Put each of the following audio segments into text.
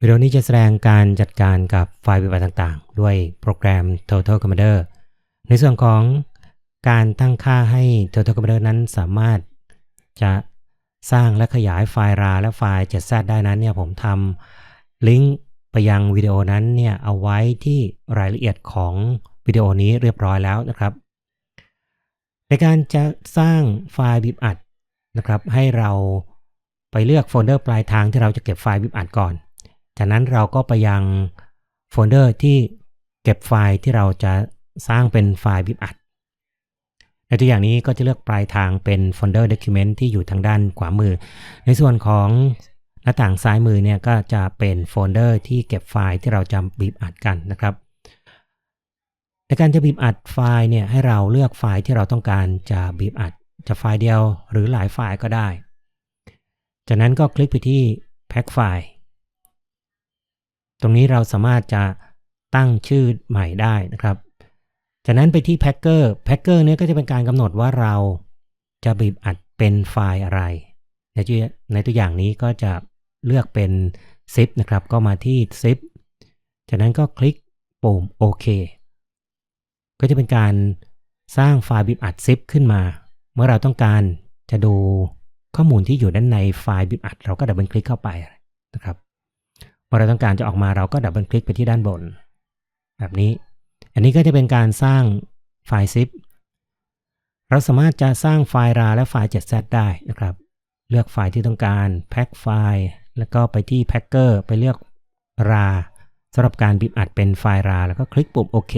วิดีโอนี้จะแสดงการจัดการกับไฟล์วิบัติต่างๆ ด้วยโปรแกรม Total Commander ในส่วนของการตั้งค่าให้ Total Commander นั้นสามารถจะสร้างและขยายไฟล์ RAR และไฟล์ JZ ได้นั้นเนี่ยผมทำลิงก์ไปยังวิดีโอนั้นเนี่ยเอาไว้ที่รายละเอียดของวิดีโอนี้เรียบร้อยแล้วนะครับ ในการจะสร้างไฟล์บิบอัดนะครับ ให้เราไปเลือกโฟลเดอร์ปลายทางที่เราจะเก็บไฟล์บิบอัดก่อน จากนั้นเราก็ไปยังโฟลเดอร์ที่เก็บไฟล์ที่เราจะสร้างเป็นไฟล์บิบอัด ในตัวอย่างนี้ก็จะเลือกปลายทางเป็นโฟลเดอร์ document ที่อยู่ทางด้านขวามือ ในส่วนของหน้าต่างซ้ายมือเนี่ยก็จะเป็นโฟลเดอร์ที่เก็บไฟล์ที่เราจะบีบอัดกันนะครับในการจะบีบอัดไฟล์เนี่ยให้เราเลือกไฟล์ที่เราต้องการจะบีบอัด จะไฟล์เดียวหรือหลายไฟล์ก็ได้ จากนั้นก็คลิกไปที่แพ็คไฟล์ ตรงนี้เราสามารถจะตั้งชื่อใหม่ได้นะครับ จากนั้นไปที่แพ็คเกอร์แพ็คเกอร์เนี่ยก็จะเป็นการกำหนดว่าเราจะบีบอัดเป็นไฟล์อะไร ในตัวในตัวอย่างนี้ก็จะเลือกเป็น zip นะครับ ก็มาที่ zip จากนั้นก็คลิกปุ่มโอเคก็จะเป็นการสร้างไฟล์บิบอัด zip ขึ้นมา เมื่อเราต้องการจะดูข้อมูลที่อยู่ด้านในไฟล์บิบอัด เราก็ดับเบิลคลิกเข้าไปนะครับ เมื่อเราต้องการจะออกมาเราก็ดับเบิลคลิกไปที่ด้านบน แบบนี้ อันนี้ก็จะเป็นการสร้างไฟล์ zip เราสามารถจะสร้างไฟล์ RAR และไฟล์ JZ ได้นะครับ เลือกไฟล์ที่ต้องการแพ็คไฟล์ แล้วก็ไปที่แพ็คเกอร์ไปเลือก RAR สำหรับการบีบอัดเป็นไฟล์ RAR แล้วก็คลิกปุ่มโอเค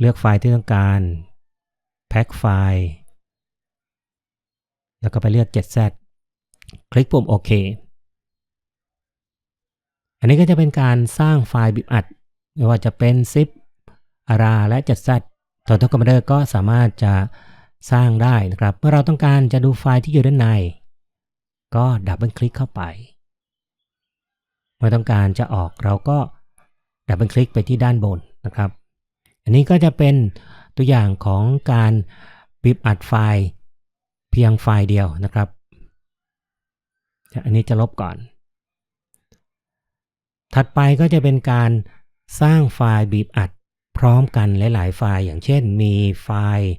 เลือกไฟล์ที่ต้องการแพ็คไฟล์ แล้วก็ไปเลือก 7z คลิกปุ่มโอเค อันนี้ก็จะเป็นการสร้างไฟล์บีบอัดไม่ว่าจะเป็น zip RAR และ 7z Total Commander ก็สามารถจะสร้างได้นะครับ เมื่อเราต้องการจะดูไฟล์ที่อยู่ด้านใน ก็ดับเบิลคลิกเข้าไป เมื่อต้องการจะออกเราก็ดับเบิลคลิกไปที่ด้านบนนะครับ อันนี้ก็จะเป็นตัวอย่างของการบีบอัดไฟล์เพียงไฟล์เดียวนะครับ อันนี้จะลบก่อน ถัดไปก็จะเป็นการสร้างไฟล์บีบอัดพร้อมกันหลาย ๆ ไฟล์อย่างเช่น มีไฟล์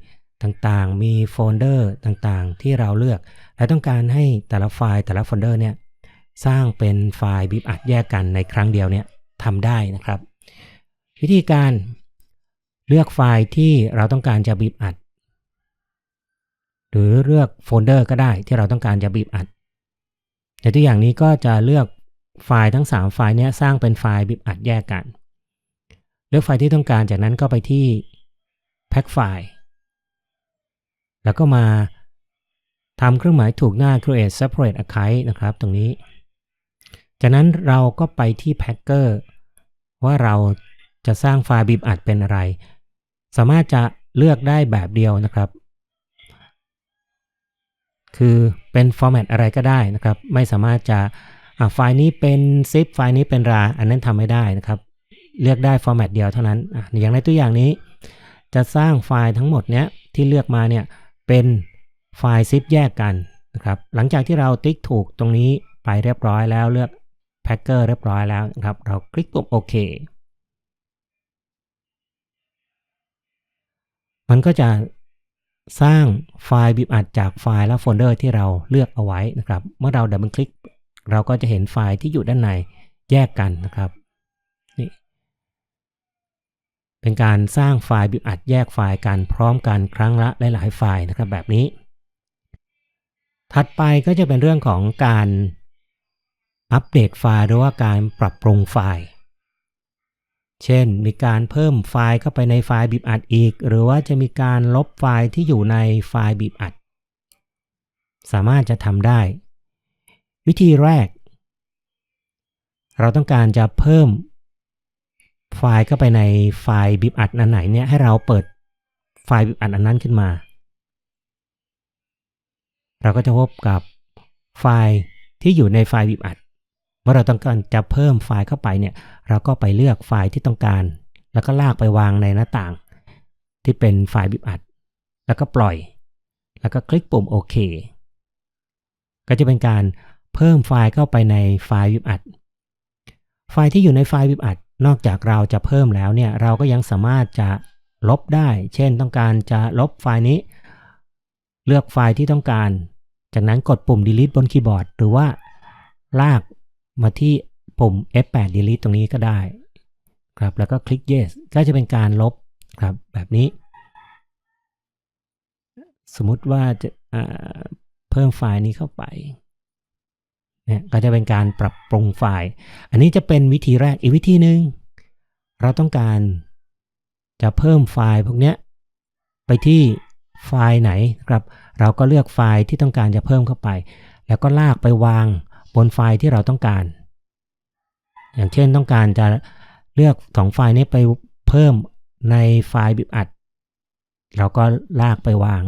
ต่างๆ มีโฟลเดอร์ต่างๆ ที่เราเลือก และต้องการให้แต่ละไฟล์แต่ละโฟลเดอร์เนี่ยสร้างเป็นไฟล์บีบอัดแยกกันในครั้งเดียวเนี่ยทำได้นะครับ วิธีการเลือกไฟล์ที่เราต้องการจะบีบอัด หรือเลือกโฟลเดอร์ก็ได้ที่เราต้องการจะบีบอัด ในตัวอย่างนี้ก็จะเลือกไฟล์ทั้ง 3 ไฟล์นี้สร้างเป็นไฟล์บีบอัดแยกกัน เลือกไฟล์ที่ต้องการจากนั้นก็ไปที่แพ็คไฟล์แล้วก็มาทำเครื่องหมายถูกหน้า create separate archive นะครับ ตรงนี้ จากนั้นเราก็ไปที่ packer ว่าเราจะสร้างไฟล์บีบอัดเป็นอะไร สามารถจะเลือกได้แบบเดียวนะครับ คือเป็นฟอร์แมตอะไรก็ได้นะครับ ไม่สามารถจะไฟล์นี้เป็น zip ไฟล์นี้เป็น rar อันนั้นทำไม่ได้นะครับ เลือกได้ฟอร์แมตเดียวเท่านั้นอย่างในตัวอย่างนี้ จะสร้างไฟล์ทั้งหมดเนี้ยที่เลือกมาเนี่ยเป็นไฟล์ zip แยกกันนะครับหลังจากที่เราติ๊กถูกตรงนี้ไปเรียบร้อยแล้วเลือก packer เรียบร้อยแล้วนะครับเราคลิกปุ่มโอเคมันก็จะ สร้างไฟล์บีบอัดจากไฟล์และโฟลเดอร์ที่เราเลือกเอาไว้นะครับ เมื่อเราดับเบิลคลิก เราก็จะเห็นไฟล์ที่อยู่ด้านในแยกกันนะครับนี่เป็นการสร้างไฟล์บีบอัดแยกไฟล์กันพร้อมกันครั้งละหลายๆไฟล์นะครับแบบนี้ ถัดไปก็จะเป็นเรื่องของการอัปเดตไฟล์หรือว่าการปรับปรุงไฟล์ เช่น มีการเพิ่มไฟล์เข้าไปในไฟล์บีบอัดอีก หรือว่าจะมีการลบไฟล์ที่อยู่ในไฟล์บีบอัด สามารถจะทำได้ วิธีแรก เราต้องการจะเพิ่ม ไฟล์เข้าไปในไฟล์บีบอัดอันไหนเนี่ยให้เราเปิดไฟล์บีบอัดอันนั้นขึ้นมา เราก็จะพบกับไฟล์ที่อยู่ในไฟล์บีบอัด เมื่อเราต้องการจะเพิ่มไฟล์เข้าไปเนี่ย เราก็ไปเลือกไฟล์ที่ต้องการ แล้วก็ลากไปวางในหน้าต่าง ที่เป็นไฟล์บีบอัด แล้วก็ปล่อย แล้วก็คลิกปุ่มโอเคก็จะเป็นการเพิ่มไฟล์เข้าไปในไฟล์วิบอัด ไฟล์ที่อยู่ในไฟล์วิบอัด นอกจากเราจะเพิ่มแล้วเนี่ย เราก็ยังสามารถจะลบได้ เช่นต้องการจะลบไฟล์นี้ เลือกไฟล์ที่ต้องการ จากนั้นกดปุ่ม delete บนคีย์บอร์ด หรือว่าลาก มาที่ปุ่ม F8 delete ตรงนี้ก็ได้ครับ แล้วก็คลิก yes ก็จะเป็นการลบครับแบบนี้ สมมุติว่าจะเพิ่มไฟล์นี้เข้าไปเนี่ยก็จะเป็นการปรับปรุงไฟล์ อันนี้จะเป็นวิธีแรกอีกวิธีหนึ่งเราต้องการจะเพิ่มไฟล์พวกนี้ไปที่ไฟล์ไหนครับ เราก็เลือกไฟล์ที่ต้องการจะเพิ่มเข้าไป แล้วก็ลากไปวาง บนไฟล์ที่เราต้องการ อย่างเช่นต้องการจะเลือกสองไฟล์นี้ไปเพิ่มในไฟล์บิบอัด เราก็ลากไปวาง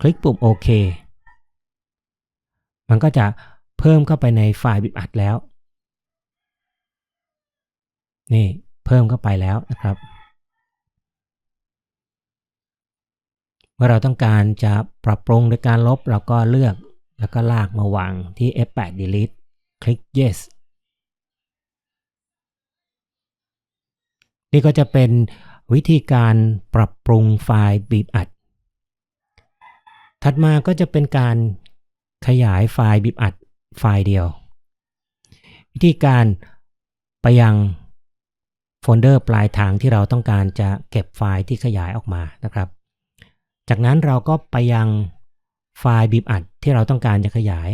คลิกปุ่มโอเคมันก็จะเพิ่มเข้าไปในไฟล์บิบอัดแล้ว นี่เพิ่มเข้าไปแล้วนะครับ เมื่อเราต้องการจะปรับปรุงโดยการลบเราก็เลือก แล้วก็ลากมาวางที่ F8 delete คลิก yes นี่ก็จะเป็นวิธีการปรับปรุงไฟล์บีบอัด ถัดมาก็จะเป็นการขยายไฟล์บีบอัดไฟล์เดียว วิธีการไปยังโฟลเดอร์ปลายทางที่เราต้องการจะเก็บไฟล์ที่ขยายออกมานะครับ จากนั้นเราก็ไปยัง ไฟล์บีบอัดที่เราต้องการจะขยาย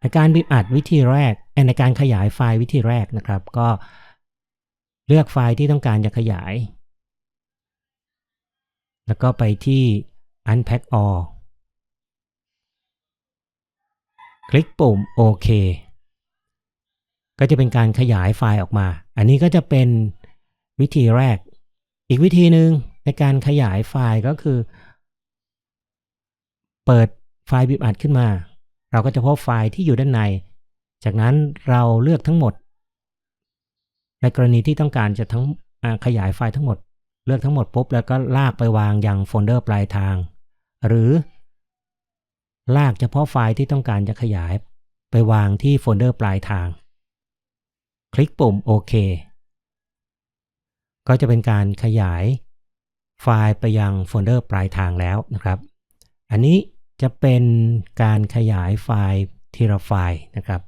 ในการบีบอัดวิธีแรกในการขยายไฟล์วิธีแรกนะครับ ก็เลือกไฟล์ที่ต้องการจะขยาย แล้วก็ไปที่ unpack all คลิกปุ่มโอเคก็จะเป็นการขยายไฟล์ออกมา อันนี้ก็จะเป็นวิธีแรก อีกวิธีหนึ่งในการขยายไฟล์ก็คือ เปิด ไฟล์บีบอัดขึ้นมา เราก็จะพบไฟล์ที่อยู่ด้านใน จากนั้นเราเลือกทั้งหมด ในกรณีที่ต้องการจะทั้งขยายไฟล์ทั้งหมด เลือกทั้งหมดปุ๊บแล้วก็ลากไปวางยังโฟลเดอร์ปลายทาง หรือ ลากเฉพาะไฟล์ที่ต้องการจะขยาย ไปวางที่โฟลเดอร์ปลายทาง คลิกปุ่มโอเคก็จะเป็นการขยายไฟล์ไปยังโฟลเดอร์ปลายทางแล้วนะครับ อันนี้ จะเป็นการขยายไฟล์ทีละไฟล์นะครับ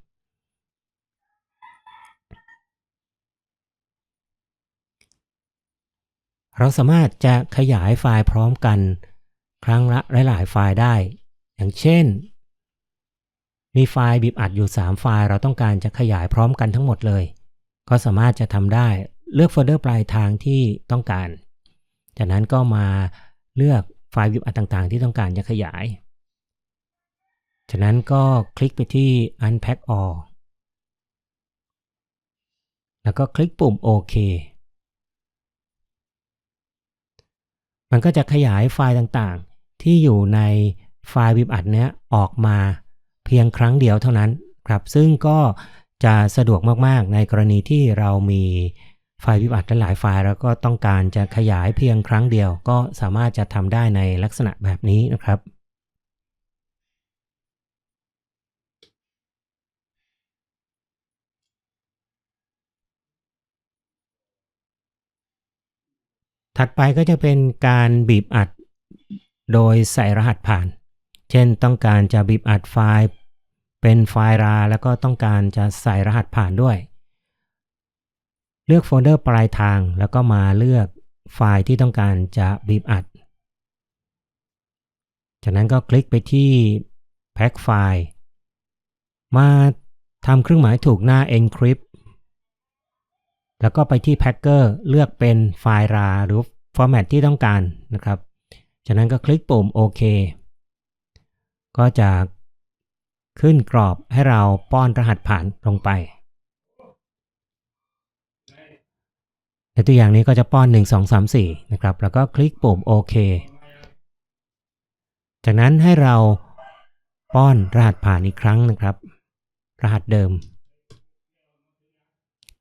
เราสามารถจะขยายไฟล์พร้อมกัน ครั้งละหลายๆไฟล์ได้ อย่างเช่น มีไฟล์บีบอัดอยู่ 3 ไฟล์ เราต้องการจะขยายพร้อมกันทั้งหมดเลย ก็สามารถจะทำได้เลือกโฟลเดอร์ปลายทางที่ต้องการ จากนั้นก็มาเลือกไฟล์บีบอัดต่างๆ ที่ต้องการจะขยาย จากนั้นก็คลิกไปที่ unpack all แล้วก็คลิกปุ่มโอเคมันก็จะขยายไฟล์ต่างๆ ที่อยู่ในไฟล์วิบอัดเนี้ยออกมาเพียงครั้งเดียวเท่านั้นครับ ซึ่งก็จะสะดวกมากๆ ในกรณีที่เรามีไฟล์วิบอัดหลายไฟล์ แล้วก็ต้องการจะขยายเพียงครั้งเดียว ก็สามารถจะทำได้ในลักษณะแบบนี้นะครับ ถัดไปก็จะเป็นการบีบอัดโดยใส่รหัสผ่าน เช่นต้องการจะบีบอัดไฟล์เป็นไฟล์รา แล้วก็ต้องการจะใส่รหัสผ่านด้วย เลือกโฟลเดอร์ปลายทางแล้วก็มาเลือกไฟล์ที่ต้องการจะบีบอัด จากนั้นก็คลิกไปที่แพ็คไฟล์ มาทำเครื่องหมายถูกหน้า encrypt แล้วก็ไปที่ Packer เลือกเป็นไฟล์ราหรือ format ที่ต้องการนะครับ จากนั้นก็คลิกปุ่มโอเคก็จะขึ้นกรอบให้เราป้อนรหัสผ่านลงไปในตัวอย่างนี้ก็จะป้อน 1 2 3 4 นะครับ แล้วก็คลิกปุ่มโอเคจากนั้นให้เราป้อนรหัสผ่านอีกครั้งนะครับ รหัสเดิม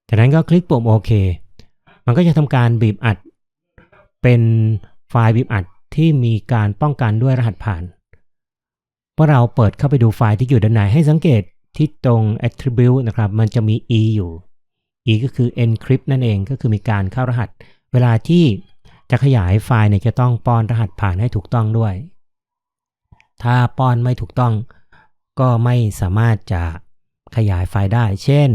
จากนั้นก็คลิกปุ่มโอเค มันก็จะทำการบีบอัด เป็นไฟล์บีบอัดที่มีการป้องกันด้วยรหัสผ่านเมื่อเราเปิดเข้าไปดูไฟล์ที่อยู่ด้านในให้สังเกตที่ตรง attribute นะครับ มันจะมี e อยู่ e ก็คือ encrypt นั่นเองก็คือมีการเข้ารหัส เวลาที่จะขยายไฟล์เนี่ยจะต้องป้อนรหัสผ่านให้ถูกต้องด้วย ถ้าป้อนไม่ถูกต้อง ก็ไม่สามารถจะขยายไฟล์ได้ เช่น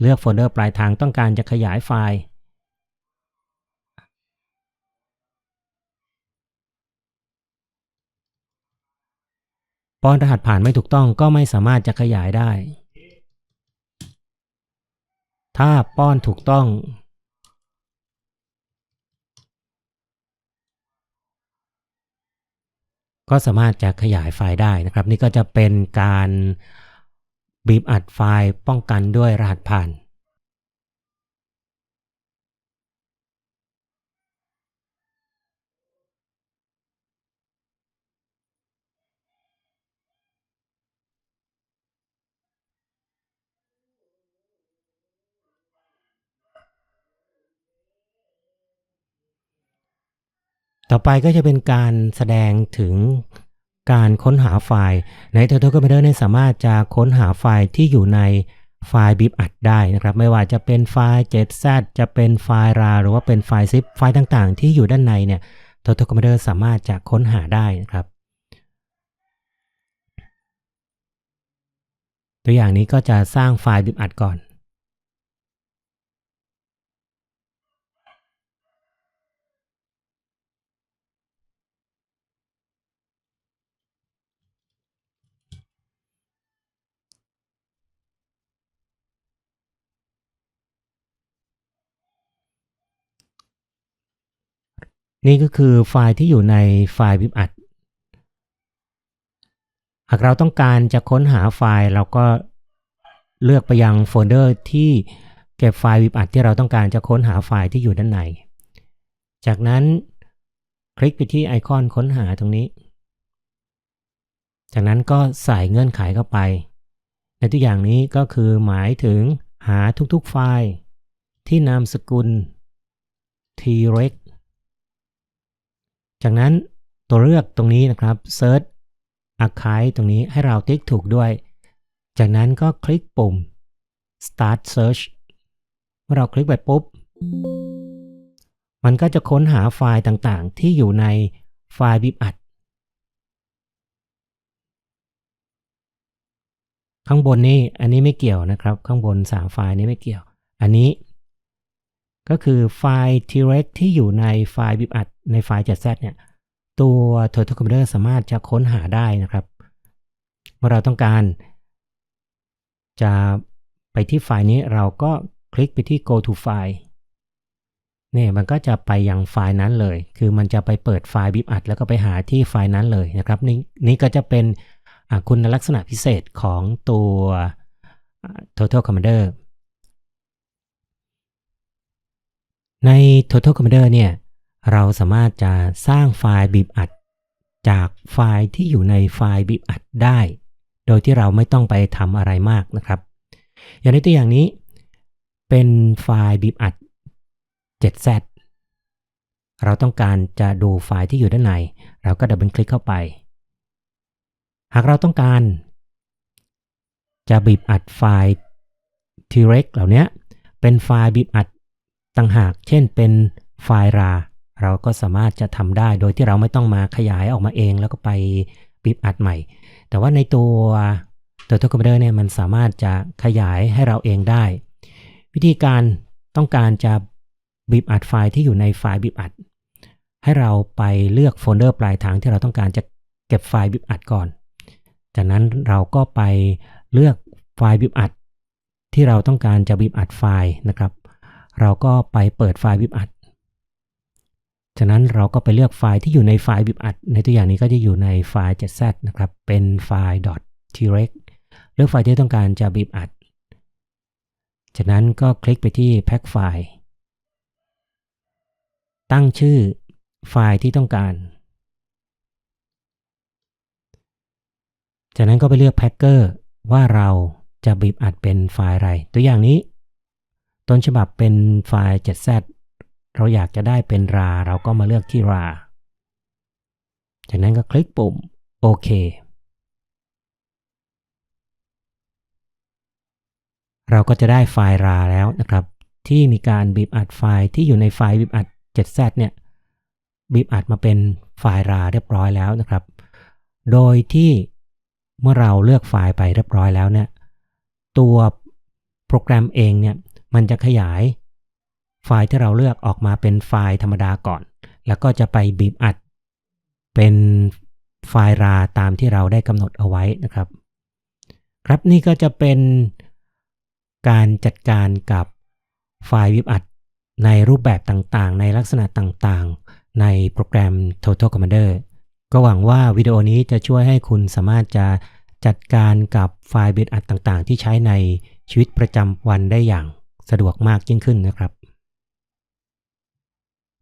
เลือกโฟลเดอร์ปลายทางต้องการจะขยายไฟล์ ป้อนรหัสผ่านไม่ถูกต้องก็ไม่สามารถจะขยายได้ ถ้าป้อนถูกต้อง ก็สามารถจะขยายไฟล์ได้นะครับ นี่ก็จะเป็นการ บีบอัดไฟล์ป้องกันด้วยรหัสผ่าน ต่อไปก็จะเป็นการแสดงถึง การค้นหาไฟล์ใน Total Commander เนี่ยสามารถจะค้นหาไฟล์ที่อยู่ในไฟล์บิบอัดได้นะครับ ไม่ว่าจะเป็นไฟล์ JZ จะเป็นไฟล์ RAR หรือว่าเป็นไฟล์ ZIP ไฟล์ต่างๆ ที่อยู่ด้านในเนี่ย Total Commander สามารถจะค้นหาได้นะครับ ตัวอย่างนี้ก็จะสร้างไฟล์บิบอัดก่อน นี่ก็คือไฟล์ที่อยู่ในไฟล์วิบอัด หากเราต้องการจะค้นหาไฟล์เราก็เลือกไปยังโฟลเดอร์ที่เก็บไฟล์วิบอัดที่เราต้องการจะค้นหาไฟล์ที่อยู่ด้านใน จากนั้นคลิกไปที่ไอคอนค้นหาตรงนี้ จากนั้นก็ใส่เงื่อนไขเข้าไป ในตัวอย่างนี้ก็คือหมายถึงหาทุกๆไฟล์ที่นามสกุล t-rex จากนั้นตัวเลือกตรงนี้นะครับ Search Archive ตรงนี้ให้เราติ๊กถูกด้วย จากนั้นก็คลิกปุ่ม Start Search เมื่อเราคลิกไปปุ๊บ มันก็จะค้นหาไฟล์ต่างๆ ที่อยู่ในไฟล์บิบอัด ข้างบนนี้อันนี้ไม่เกี่ยวนะครับ ข้างบน 3 ไฟล์นี้ไม่เกี่ยว อันนี้ ก็คือไฟล์ t-rex ที่อยู่ในไฟล์ bibat ในไฟล์ JZ เนี่ยตัว Total Commander สามารถจะค้นหาได้นะครับ เมื่อเราต้องการ จะไปที่ไฟล์นี้เราก็คลิกไปที่ go to file นี่มันก็จะไปยังไฟล์นั้นเลย คือมันจะไปเปิดไฟล์บิบอัด แล้วก็ไปหาที่ไฟล์นั้นเลยนะครับ นี่นี่ก็จะเป็นคุณลักษณะพิเศษของตัว Total Commander ใน Total Commander เนี่ย เราสามารถจะสร้างไฟล์บีบอัด จากไฟล์ที่อยู่ในไฟล์บีบอัดได้ โดยที่เราไม่ต้องไปทำอะไรมากนะครับ อย่างในตัวอย่างนี้ เป็นไฟล์บีบอัด 7z เราต้องการจะดูไฟล์ที่อยู่ด้านใน เราก็ดับเบิลคลิกเข้าไป หากเราต้องการ จะบีบอัดไฟล์ t-rex เหล่านี้เป็นไฟล์บีบอัดต่างหาก เช่นเป็นไฟล์ rar เราก็สามารถจะทำได้โดยที่เราไม่ต้องมาขยายออกมาเอง แล้วก็ไปบีบอัดใหม่ แต่ว่าในตัวตัวทัคอมพิวเตอร์เนี่ยมันสามารถจะขยายให้เราเองได้ วิธีการต้องการจะบีบอัดไฟล์ที่อยู่ในไฟล์บีบอัด ให้เราไปเลือกโฟลเดอร์ปลายทางที่เราต้องการจะเก็บไฟล์บีบอัดก่อน จากนั้นเราก็ไปเลือกไฟล์บีบอัด ที่เราต้องการจะบีบอัดไฟล์นะครับ เราก็ไปเปิดไฟล์บีบอัด จากนั้นเราก็ไปเลือกไฟล์ที่อยู่ในไฟล์บิบอัด ในตัวอย่างนี้ก็จะอยู่ในไฟล์ .z นะครับ เป็นไฟล์ .trex เลือกไฟล์ที่ต้องการจะบิบอัดจากนั้นก็คลิกไปที่แพ็กไฟล์ ตั้งชื่อไฟล์ที่ต้องการ จากนั้นก็ไปเลือกแพ็กเกอร์ว่าเราจะบีบอัดเป็นไฟล์อะไร ตัวอย่างนี้ ต้นฉบับเป็นไฟล์ .z เราอยากจะได้เป็นราเราก็มาเลือกที่รา จากนั้นก็คลิกปุ่มโอเค เราก็จะได้ไฟล์ราแล้วนะครับ ที่มีการบีบอัดไฟล์ที่อยู่ในไฟล์บีบอัด 7z เนี่ยบีบอัดมาเป็นไฟล์ราเรียบร้อยแล้วนะครับ โดยที่เมื่อเราเลือกไฟล์ไปเรียบร้อยแล้วเนี่ย ตัวโปรแกรมเองเนี่ย มันจะขยาย ไฟล์ที่เราเลือกออกมาเป็นไฟล์ธรรมดาก่อน แล้วก็จะไปบีบอัด เป็นไฟล์ RAR ตามที่เราได้กำหนดเอาไว้นะครับ ครับนี่ก็จะเป็นการจัดการกับไฟล์วิบอัดในรูปแบบต่างๆ ในลักษณะต่างๆ ในโปรแกรม Total Commander ก็หวังว่าวิดีโอนี้จะช่วยให้คุณสามารถจะจัดการกับไฟล์บิตอัดต่างๆ ที่ใช้ในชีวิตประจำวันได้อย่างสะดวกมากยิ่งขึ้นนะครับ